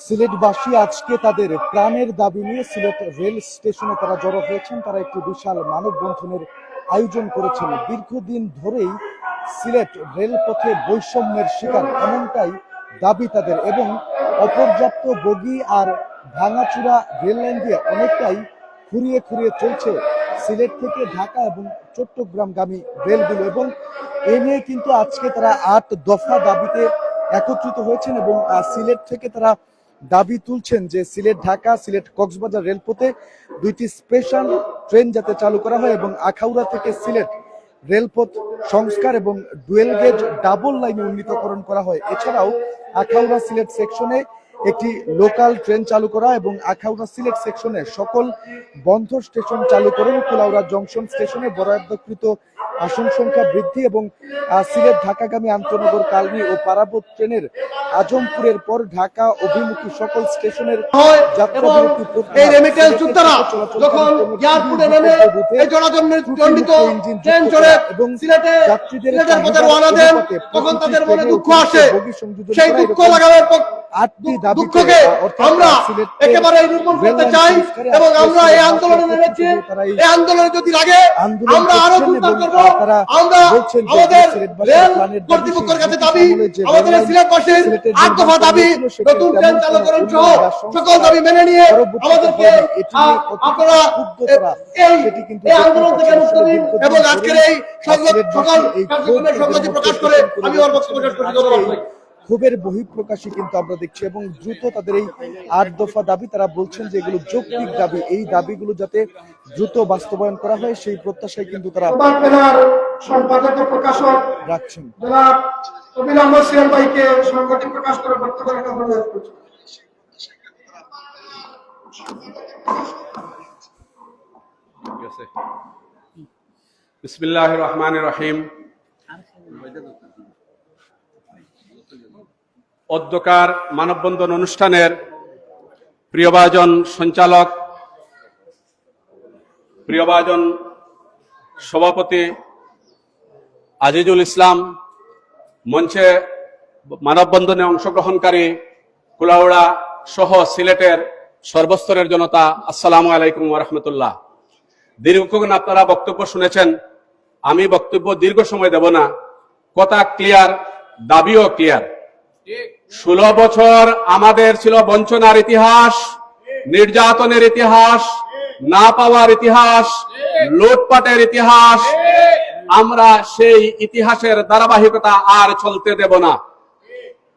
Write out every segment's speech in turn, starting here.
সিলেটবাসী আজকে তাদের প্রাণের দাবি নিয়ে সিলেট রেল স্টেশনে তারা জড়ো হয়েছেন। তারা একটি বিশাল মানববন্ধনের আয়োজন করেছেন। দীর্ঘদিন ধরেই সিলেট রেলপথে বৈষম্যের শিকার, এমনটাই দাবি তাদের এবং অপর্যাপ্ত বগি আর ভাঙাচুরা রেল লাইন দিয়ে অনেকটাই খুঁড়িয়ে খুঁড়িয়ে চলছে সিলেট থেকে ঢাকা এবং চট্টগ্রামগামী রেলগুলো এবং এ নিয়ে কিন্তু আজকে তারা আট দফা দাবিতে একত্রিত হয়েছেন এবং সিলেট থেকে তারা দাবি তুলছেন যে সিলেট ঢাকা, সিলেট কক্সবাজার রেলপথে দুইটি স্পেশাল ট্রেন যাতে চালু করা হয় এবং আখাউড়া থেকে সিলেট রেলপথ সংস্কার এবং ডুয়েল গেজ ডাবল লাইনে উন্নীতকরণ করা হয়। এছাড়াও আখাউড়া সিলেট সেকশনে একটি লোকাল ট্রেন চালু করা এবং আখাউড়া সিলেট সেকশনে সকল বন্ধ স্টেশন চালু করেন কুলাউড়া জংশন স্টেশনে বরাদ্দকৃত আসন সংখ্যা বৃদ্ধি এবং সিলেট ঢাকাগামী আন্তনগর কালনি ও পারাবত ট্রেনের আজমপুরের পর ঢাকা অভিমুখী সকল স্টেশনের যাত্রীদের তখন তাদের মনে দুঃখ আসে। সেই দুঃখ লাগানোর আটটি দুঃখ- দুঃখকে আমরা একেবারে নির্মূল করতে চাই এবং আজকে আমরা এই সিলেট আন্দোলনে নেমেছি। একত্রিত তারা এই এই আন্দোলনে যদি লাগে আমরা আরও করছেন জোরদার এবং করব। তারা আমরা আমাদের রেল কর্তৃপক্ষের কাছে দাবি আমাদের সিলেটবাসীর আট দফা দাবি নতুন ট্রেন চালুকরণ সহ উন্নয়ন বা সংস্কার সকল দাবি মেনে নিয়ে আমাদেরকে আপনারা এই এই আন্দোলন থেকে মুক্ত দিন এবং আজকের এই সংবাদ সিলেটবাসী কার্যক্রমের এবং প্রকাশ করে আমি আমার বক্তব্য শেষ করছি। ক্ষোভের বহিঃপ্রকাশই কিন্তু আমরা দেখছি এবং দ্রুত তাদের এই আট দফা দাবি তারা বলছেন যে এগুলো যৌক্তিক দাবি। এই দাবিগুলো যাতে দ্রুত বাস্তবায়ন করা হয় সেই প্রত্যাশায় কিন্তু তারা সম্পাদক প্রকাশক রাখছেন। অবিলম্ব সিএম ভাইকে সংগঠন প্রকাশ করে বক্তব্য রাখার অনুরোধ করছি বিসমিল্লাহ রহমান রহিম। অধ্যকার মানববন্ধন অনুষ্ঠানের প্রিয়ভাজন সঞ্চালক প্রিয়ভাজন সভাপতি আজিজুল ইসলাম মঞ্চে মানববন্ধনে অংশগ্রহণকারী কুলাউড়া সহ সিলেটের সর্বস্তরের জনতা, আসসালামু আলাইকুম রহমতুল্লাহ। দীর্ঘক্ষণ আপনারা বক্তব্য শুনেছেন, আমি বক্তব্য দীর্ঘ সময় দেব না, কথা ক্লিয়ার দাবিও ক্লিয়ার ষোলো বছর আমাদের ছিল বঞ্চনার ইতিহাস, নির্যাতনের ইতিহাস, না পাওয়ার ইতিহাস, লুটপাটের ইতিহাস। আমরা সেই ইতিহাসের ধারাবাহিকতা আর চলতে দেব না।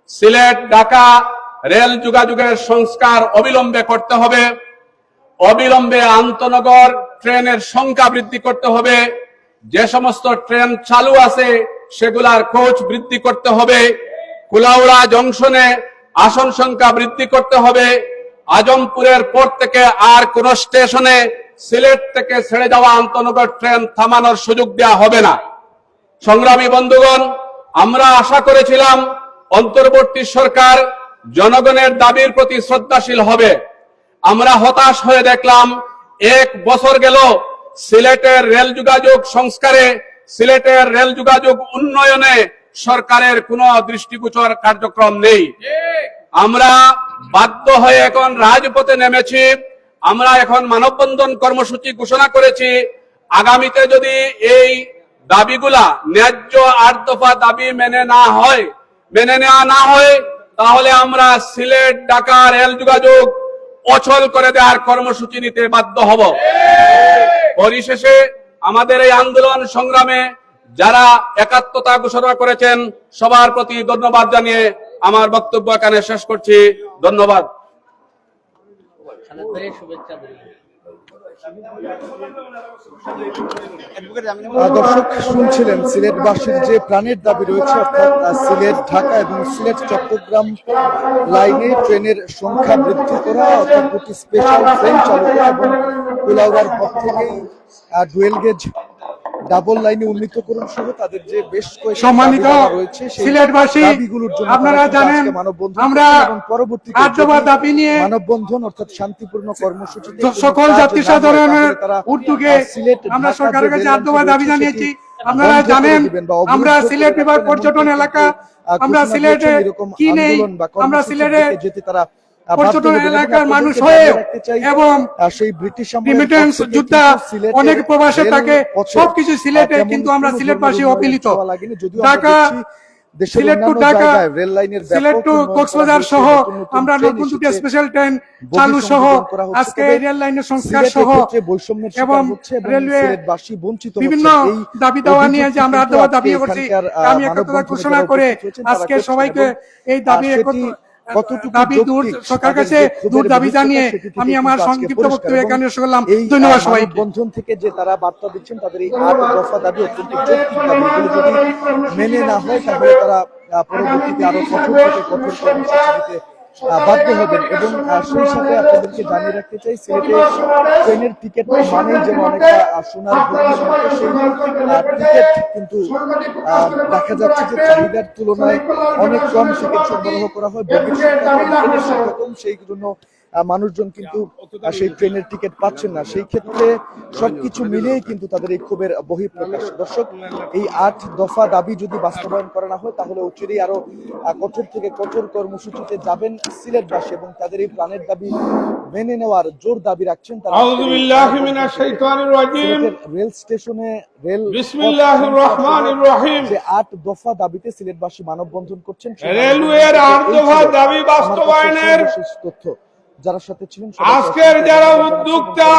সিলেট, ঢাকা রেল যোগাযোগের সংস্কার অবিলম্বে করতে হবে। অবিলম্বে আন্তনগর ট্রেনের সংখ্যা বৃদ্ধি করতে হবে। যে সমস্ত ট্রেন চালু আছে, সেগুলার কোচ বৃদ্ধি করতে হবে। কুলাউড়া জংশনে আসন সংখ্যা বৃদ্ধি করতে হবে। আজমপুরের পর থেকে আর কোন স্টেশনে সিলেট থেকে ছেড়ে যাওয়া আন্তনগর ট্রেন থামানোর সুযোগ দেওয়া হবে না। সংগ্রামী বন্ধুগণ, আমরা আশা করেছিলাম অন্তর্বর্তী সরকার জনগণের দাবির প্রতি শ্রদ্ধাশীল হবে। আমরা হতাশ হয়ে দেখলাম, এক বছর গেল সিলেটের রেল যোগাযোগ সংস্কারে, সিলেটের রেল যোগাযোগ উন্নয়নে সরকারের কোন দৃষ্টিগোচর কার্যক্রম নেই। আমরা বাধ্য হয়ে এখন রাজপথে নেমেছি। আমরা এখন মানববন্ধন কর্মসূচি ঘোষণা করেছি। আগামীতে যদি এই দাবিগুলা ন্যায্য আট দফা দাবি মেনে না হয়, মেনে নেওয়া না হয়, তাহলে আমরা সিলেট ঢাকা রেল যোগাযোগ অচল করে দেওয়ার কর্মসূচি নিতে বাধ্য হব। পরিশেষে আমাদের এই আন্দোলন সংগ্রামে যারা একাত্মতা ঘোষণা করেছেন, সবার প্রতি ধন্যবাদ জানিয়ে আমার বক্তব্য এখানে শেষ করছি। ধন্যবাদ। দর্শক, শুনছিলেন সিলেটবাসীর যে প্রাণের দাবি রয়েছে, অর্থাৎ সিলেট, ঢাকা এবং সিলেট, চট্টগ্রাম লাইনে ট্রেনের সংখ্যা বৃদ্ধি করা, অর্থাৎ দুটি স্পেশাল ট্রেন চালু করা এবং কুলাউড়ার পর থেকেই ডুয়েল গেজ ডাবল লাইনে উন্নীতকরণ সহ তাদের যে বেশ সম্মানিত রয়েছে সিলেটবাসী, আপনারা জানেন, আমরা যদি দাবি নিয়ে মানববন্ধন অর্থাৎ শান্তিপূর্ণ কোনো সকল জাতি সাধারণের উদ্যোগে সিলেট আমরা সরকারের কাছে লাইন দাবি জানিয়েছি। আপনারা জানেন আমরা সিলেট বিভাগ পর্যটন এলাকা আমরা সিলেটে কি নেই বা আমরা সিলেটে যেতে তারা পর্যটন। এলাকার মানুষ হয়ে এবং সেই ব্রিটিশ রিমিটেন্স যোদ্ধা অনেক প্রবাসে থাকে সবকিছু সিলেটে কিন্তু আমরা সিলেটবাসী অপিলিত ঢাকা সিলেট টু ঢাকা রেল লাইনের সিলেট টু কক্সবাজার সহ নতুন নতুন আমরা নতুন দুটি স্পেশাল ট্রেন চালু সহ সংযোজন করা হচ্ছে। আজকে এই রেল লাইনের সংস্কার সহ ক্ষেত্রে বৈষম্যের এবং রেলওয়ে সিলেটবাসী বঞ্চিত বিভিন্ন দাবি দাওয়া নিয়ে যে আমরা দাবি করছি আমি একত্রতা ঘোষণা করে আজকে সবাইকে এই দাবি একত্র দাবি দূর সরকার কাছে দূর দাবি জানিয়ে আমি আমার সংক্ষিপ্ত বক্তব্য এখানে শেষ করলাম ধন্যবাদ আহ, সবাইকে। থেকে যে তারা বার্তা দিচ্ছেন তাদের এই আট দফা দাবি অত্যন্ত যৌক্তিক দাবি। এগুলো যদি মেনে না হয় তাহলে তারা পরবর্তীতে আরও কঠোর থেকে কঠোর কর্মসূচি বাধ্য হবেন এবং সেই সাথে আপনাদেরকে জানিয়ে রাখতে চাই, সিলেটে ট্রেনের টিকিট মানেই যেমন অনেকটা সোনার টিকিট কিন্তু দেখা যাচ্ছে যে চাহিদার তুলনায় অনেক কম টিকিট সরবরাহ করা হয় সেই জন্য মানুষজন কিন্তু সেই ট্রেনের টিকিট পাচ্ছেন না। সেই ক্ষেত্রে সবকিছু মিলেই কিন্তু তাদের এই ক্ষোভের বহিঃপ্রকাশ। দর্শক এই আট দফা দাবি যদি বাস্তবায়ন করা না হয় তাহলে উচিতই আরও কঠোর থেকে কঠোর কর্মসূচিতে যাবেন সিলেটবাসী এবং তাদের এই প্রাণের দাবি মেনে নেওয়ার জোর দাবি রাখছেন রেল স্টেশনে রেল যে আট দফা দাবিতে সিলেটবাসী মানববন্ধন করছেন রেলওয়ের আট দফা দাবি বাস্তবায়নের তথ্য। যারা সাথে ছিলেন আজকের যারা উদ্যোগটা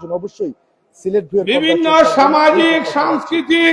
জন্য অবশ্যই সিলেট বিভিন্ন সামাজিক সাংস্কৃতিক